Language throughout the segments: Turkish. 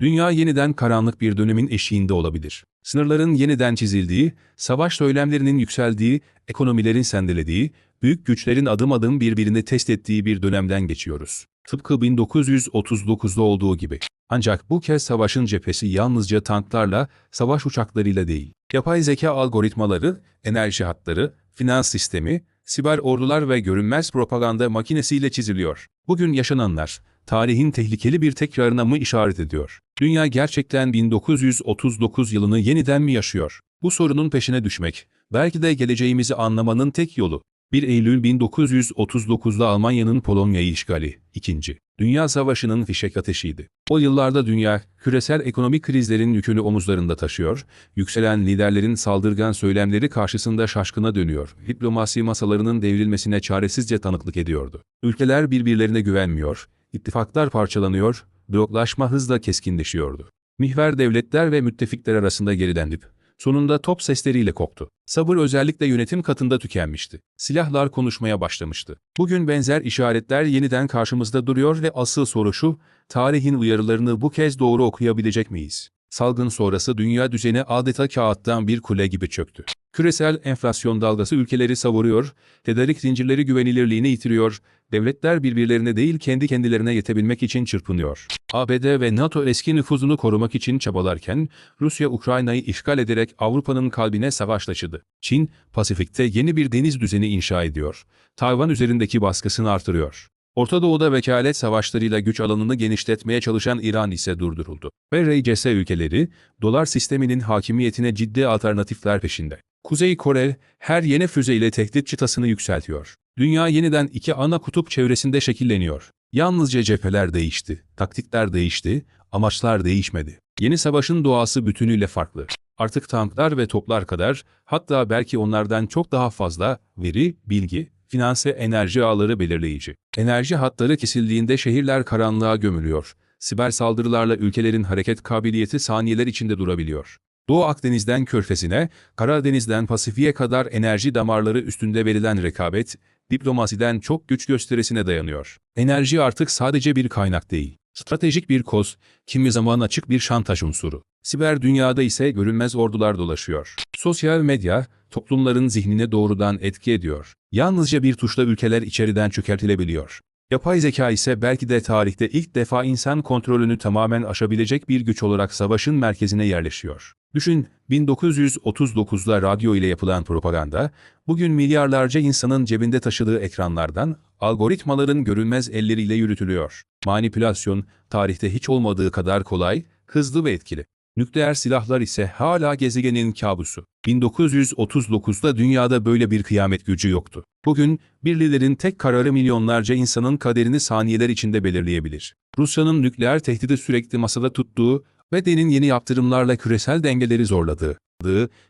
Dünya yeniden karanlık bir dönemin eşiğinde olabilir. Sınırların yeniden çizildiği, savaş söylemlerinin yükseldiği, ekonomilerin sendelediği, büyük güçlerin adım adım birbirini test ettiği bir dönemden geçiyoruz. Tıpkı 1939'da olduğu gibi. Ancak bu kez savaşın cephesi yalnızca tanklarla, savaş uçaklarıyla değil. Yapay zeka algoritmaları, enerji hatları, finans sistemi, siber ordular ve görünmez propaganda makinesiyle çiziliyor. Bugün yaşananlar, tarihin tehlikeli bir tekrarına mı işaret ediyor? Dünya gerçekten 1939 yılını yeniden mi yaşıyor? Bu sorunun peşine düşmek, belki de geleceğimizi anlamanın tek yolu. 1 Eylül 1939'da Almanya'nın Polonya'yı işgali, 2. Dünya Savaşı'nın fişek ateşiydi. O yıllarda dünya, küresel ekonomik krizlerin yükünü omuzlarında taşıyor, yükselen liderlerin saldırgan söylemleri karşısında şaşkına dönüyor, diplomasi masalarının devrilmesine çaresizce tanıklık ediyordu. Ülkeler birbirlerine güvenmiyor, ittifaklar parçalanıyor, bloklaşma hızla keskinleşiyordu. Mihver devletler ve müttefikler arasında gerilenip, sonunda top sesleriyle koptu. Sabır özellikle yönetim katında tükenmişti. Silahlar konuşmaya başlamıştı. Bugün benzer işaretler yeniden karşımızda duruyor ve asıl soru şu, tarihin uyarılarını bu kez doğru okuyabilecek miyiz? Salgın sonrası dünya düzeni adeta kağıttan bir kule gibi çöktü. Küresel enflasyon dalgası ülkeleri savuruyor, tedarik zincirleri güvenilirliğini yitiriyor, devletler birbirlerine değil kendi kendilerine yetebilmek için çırpınıyor. ABD ve NATO eski nüfuzunu korumak için çabalarken, Rusya Ukrayna'yı işgal ederek Avrupa'nın kalbine savaş taşıdı. Çin, Pasifik'te yeni bir deniz düzeni inşa ediyor. Tayvan üzerindeki baskısını artırıyor. Orta Doğu'da vekalet savaşlarıyla güç alanını genişletmeye çalışan İran ise durduruldu. Ve RCS ülkeleri, dolar sisteminin hakimiyetine ciddi alternatifler peşinde. Kuzey Kore, her yeni füzeyle tehdit çıtasını yükseltiyor. Dünya yeniden iki ana kutup çevresinde şekilleniyor. Yalnızca cepheler değişti, taktikler değişti, amaçlar değişmedi. Yeni savaşın doğası bütünüyle farklı. Artık tanklar ve toplar kadar, hatta belki onlardan çok daha fazla veri, bilgi, finanse enerji ağları belirleyici. Enerji hatları kesildiğinde şehirler karanlığa gömülüyor. Siber saldırılarla ülkelerin hareket kabiliyeti saniyeler içinde durabiliyor. Doğu Akdeniz'den Körfezi'ne, Karadeniz'den Pasifik'e kadar enerji damarları üstünde verilen rekabet, diplomasiden çok güç gösterisine dayanıyor. Enerji artık sadece bir kaynak değil. Stratejik bir koz, kimi zaman açık bir şantaj unsuru. Siber dünyada ise görünmez ordular dolaşıyor. Sosyal medya, toplumların zihnine doğrudan etki ediyor. Yalnızca bir tuşla ülkeler içeriden çökertilebiliyor. Yapay zeka ise belki de tarihte ilk defa insan kontrolünü tamamen aşabilecek bir güç olarak savaşın merkezine yerleşiyor. Düşün, 1939'da radyo ile yapılan propaganda, bugün milyarlarca insanın cebinde taşıdığı ekranlardan, algoritmaların görünmez elleriyle yürütülüyor. Manipülasyon, tarihte hiç olmadığı kadar kolay, hızlı ve etkili. Nükleer silahlar ise hala gezegenin kabusu. 1939'da dünyada böyle bir kıyamet gücü yoktu. Bugün, bir liderin tek kararı milyonlarca insanın kaderini saniyeler içinde belirleyebilir. Rusya'nın nükleer tehdidi sürekli masada tuttuğu ve denin yeni yaptırımlarla küresel dengeleri zorladığı,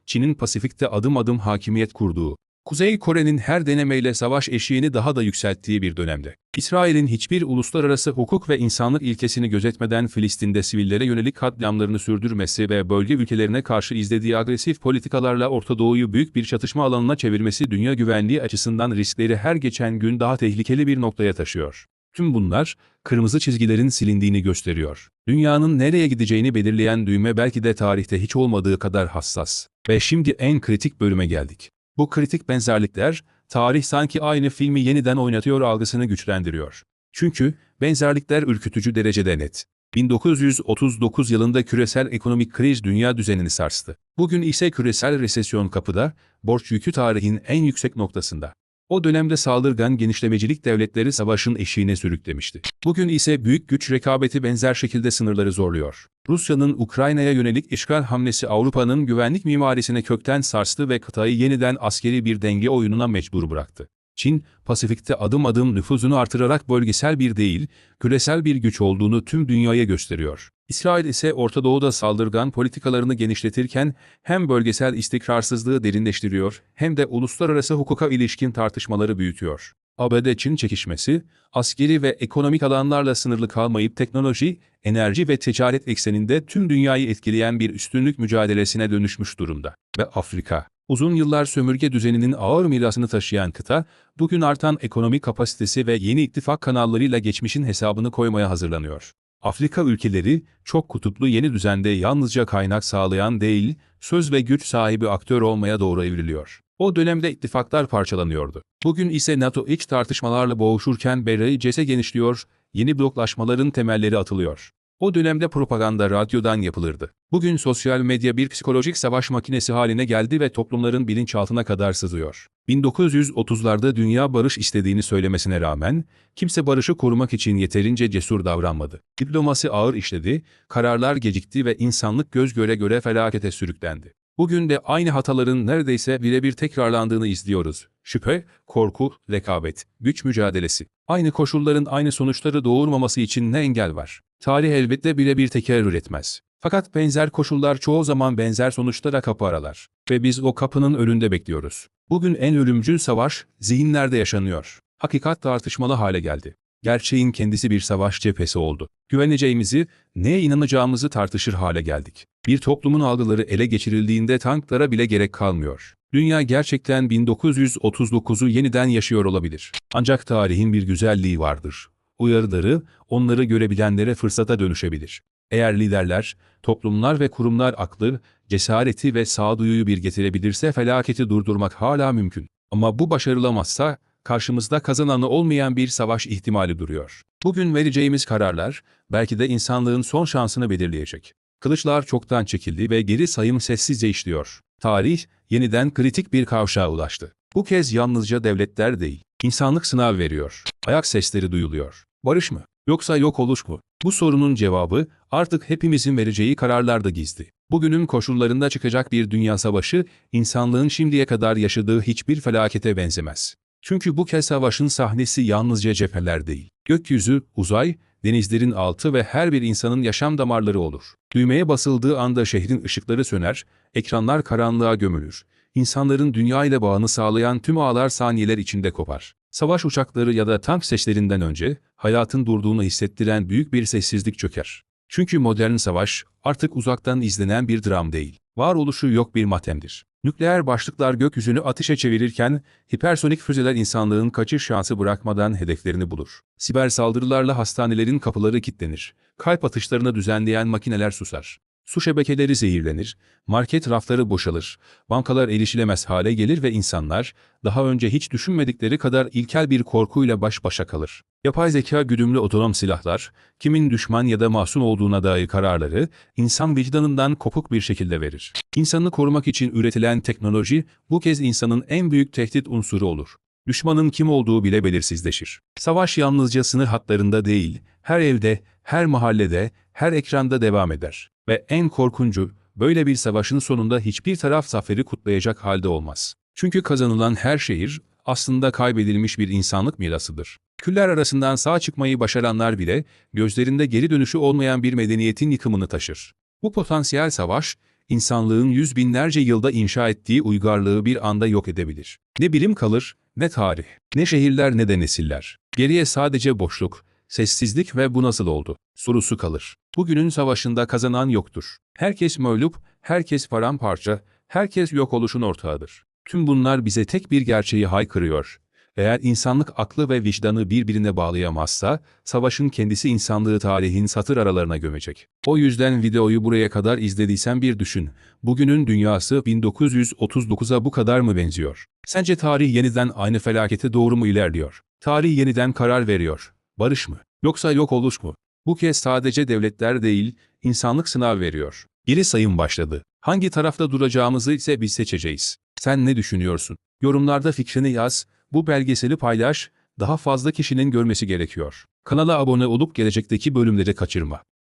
Çin'in Pasifik'te adım adım hakimiyet kurduğu, Kuzey Kore'nin her denemeyle savaş eşiğini daha da yükselttiği bir dönemde. İsrail'in hiçbir uluslararası hukuk ve insanlık ilkesini gözetmeden Filistin'de sivillere yönelik katliamlarını sürdürmesi ve bölge ülkelerine karşı izlediği agresif politikalarla Orta Doğu'yu büyük bir çatışma alanına çevirmesi dünya güvenliği açısından riskleri her geçen gün daha tehlikeli bir noktaya taşıyor. Tüm bunlar, kırmızı çizgilerin silindiğini gösteriyor. Dünyanın nereye gideceğini belirleyen düğme belki de tarihte hiç olmadığı kadar hassas. Ve şimdi en kritik bölüme geldik. Bu kritik benzerlikler, tarih sanki aynı filmi yeniden oynatıyor algısını güçlendiriyor. Çünkü benzerlikler ürkütücü derecede net. 1939 yılında küresel ekonomik kriz dünya düzenini sarstı. Bugün ise küresel resesyon kapıda, borç yükü tarihin en yüksek noktasında. O dönemde saldırgan genişlemecilik devletleri savaşın eşiğine sürüklemişti. Bugün ise büyük güç rekabeti benzer şekilde sınırları zorluyor. Rusya'nın Ukrayna'ya yönelik işgal hamlesi Avrupa'nın güvenlik mimarisine kökten sarstı ve kıtayı yeniden askeri bir denge oyununa mecbur bıraktı. Çin, Pasifik'te adım adım nüfuzunu artırarak bölgesel bir değil, küresel bir güç olduğunu tüm dünyaya gösteriyor. İsrail ise Orta Doğu'da saldırgan politikalarını genişletirken hem bölgesel istikrarsızlığı derinleştiriyor hem de uluslararası hukuka ilişkin tartışmaları büyütüyor. ABD-Çin çekişmesi, askeri ve ekonomik alanlarla sınırlı kalmayıp teknoloji, enerji ve ticaret ekseninde tüm dünyayı etkileyen bir üstünlük mücadelesine dönüşmüş durumda. Ve Afrika, uzun yıllar sömürge düzeninin ağır mirasını taşıyan kıta, bugün artan ekonomik kapasitesi ve yeni ittifak kanallarıyla geçmişin hesabını koymaya hazırlanıyor. Afrika ülkeleri çok kutuplu yeni düzende yalnızca kaynak sağlayan değil, söz ve güç sahibi aktör olmaya doğru evriliyor. O dönemde ittifaklar parçalanıyordu. Bugün ise NATO iç tartışmalarla boğuşurken BRICS genişliyor, yeni bloklaşmaların temelleri atılıyor. O dönemde propaganda radyodan yapılırdı. Bugün sosyal medya bir psikolojik savaş makinesi haline geldi ve toplumların bilinçaltına kadar sızıyor. 1930'larda dünya barış istediğini söylemesine rağmen kimse barışı korumak için yeterince cesur davranmadı. Diplomasi ağır işledi, kararlar gecikti ve insanlık göz göre göre felakete sürüklendi. Bugün de aynı hataların neredeyse birebir tekrarlandığını izliyoruz. Şüphe, korku, rekabet, güç mücadelesi. Aynı koşulların aynı sonuçları doğurmaması için ne engel var? Tarih elbette birebir tekerrür etmez. Fakat benzer koşullar çoğu zaman benzer sonuçlara kapı aralar. Ve biz o kapının önünde bekliyoruz. Bugün en ölümcül savaş zihinlerde yaşanıyor. Hakikat tartışmalı hale geldi. Gerçeğin kendisi bir savaş cephesi oldu. Güveneceğimizi, neye inanacağımızı tartışır hale geldik. Bir toplumun algıları ele geçirildiğinde tanklara bile gerek kalmıyor. Dünya gerçekten 1939'u yeniden yaşıyor olabilir. Ancak tarihin bir güzelliği vardır. Uyarıları, onları görebilenlere fırsata dönüşebilir. Eğer liderler, toplumlar ve kurumlar aklı, cesareti ve sağduyuyu bir getirebilirse felaketi durdurmak hala mümkün. Ama bu başarılamazsa, karşımızda kazananı olmayan bir savaş ihtimali duruyor. Bugün vereceğimiz kararlar, belki de insanlığın son şansını belirleyecek. Kılıçlar çoktan çekildi ve geri sayım sessizce işliyor. Tarih, yeniden kritik bir kavşağa ulaştı. Bu kez yalnızca devletler değil, insanlık sınav veriyor. Ayak sesleri duyuluyor. Barış mı? Yoksa yok oluş mu? Bu sorunun cevabı artık hepimizin vereceği kararlarda gizli. Bugünün koşullarında çıkacak bir dünya savaşı, insanlığın şimdiye kadar yaşadığı hiçbir felakete benzemez. Çünkü bu kez savaşın sahnesi yalnızca cepheler değil. Gökyüzü, uzay, denizlerin altı ve her bir insanın yaşam damarları olur. Düğmeye basıldığı anda şehrin ışıkları söner, ekranlar karanlığa gömülür. İnsanların dünya ile bağını sağlayan tüm ağlar saniyeler içinde kopar. Savaş uçakları ya da tank seslerinden önce hayatın durduğunu hissettiren büyük bir sessizlik çöker. Çünkü modern savaş artık uzaktan izlenen bir dram değil. Varoluşu yok bir matemdir. Nükleer başlıklar gökyüzünü ateşe çevirirken hipersonik füzeler insanlığın kaçış şansı bırakmadan hedeflerini bulur. Siber saldırılarla hastanelerin kapıları kilitlenir. Kalp atışlarını düzenleyen makineler susar. Su şebekeleri zehirlenir, market rafları boşalır, bankalar erişilemez hale gelir ve insanlar, daha önce hiç düşünmedikleri kadar ilkel bir korkuyla baş başa kalır. Yapay zeka güdümlü otonom silahlar, kimin düşman ya da masum olduğuna dair kararları, insan vicdanından kopuk bir şekilde verir. İnsanı korumak için üretilen teknoloji, bu kez insanın en büyük tehdit unsuru olur. Düşmanın kim olduğu bile belirsizleşir. Savaş yalnızca sınır hatlarında değil, her evde, her mahallede, her ekranda devam eder. Ve en korkuncu, böyle bir savaşın sonunda hiçbir taraf zaferi kutlayacak halde olmaz. Çünkü kazanılan her şehir aslında kaybedilmiş bir insanlık mirasıdır. Küller arasından sağ çıkmayı başaranlar bile gözlerinde geri dönüşü olmayan bir medeniyetin yıkımını taşır. Bu potansiyel savaş, insanlığın yüz binlerce yılda inşa ettiği uygarlığı bir anda yok edebilir. Ne bilim kalır, ne tarih, ne şehirler ne de nesiller. Geriye sadece boşluk, sessizlik ve bu nasıl oldu sorusu kalır. Bugünün savaşında kazanan yoktur. Herkes mağlup, herkes paramparça, herkes yok oluşun ortağıdır. Tüm bunlar bize tek bir gerçeği haykırıyor. Eğer insanlık aklı ve vicdanı birbirine bağlayamazsa, savaşın kendisi insanlığı tarihin satır aralarına gömecek. O yüzden videoyu buraya kadar izlediysen bir düşün. Bugünün dünyası 1939'a bu kadar mı benziyor? Sence tarih yeniden aynı felakete doğru mu ilerliyor? Tarih yeniden karar veriyor. Barış mı? Yoksa yok oluş mu? Bu kez sadece devletler değil, insanlık sınav veriyor. Geri sayım başladı. Hangi tarafta duracağımızı ise biz seçeceğiz. Sen ne düşünüyorsun? Yorumlarda fikrini yaz, bu belgeseli paylaş, daha fazla kişinin görmesi gerekiyor. Kanala abone olup gelecekteki bölümleri kaçırma.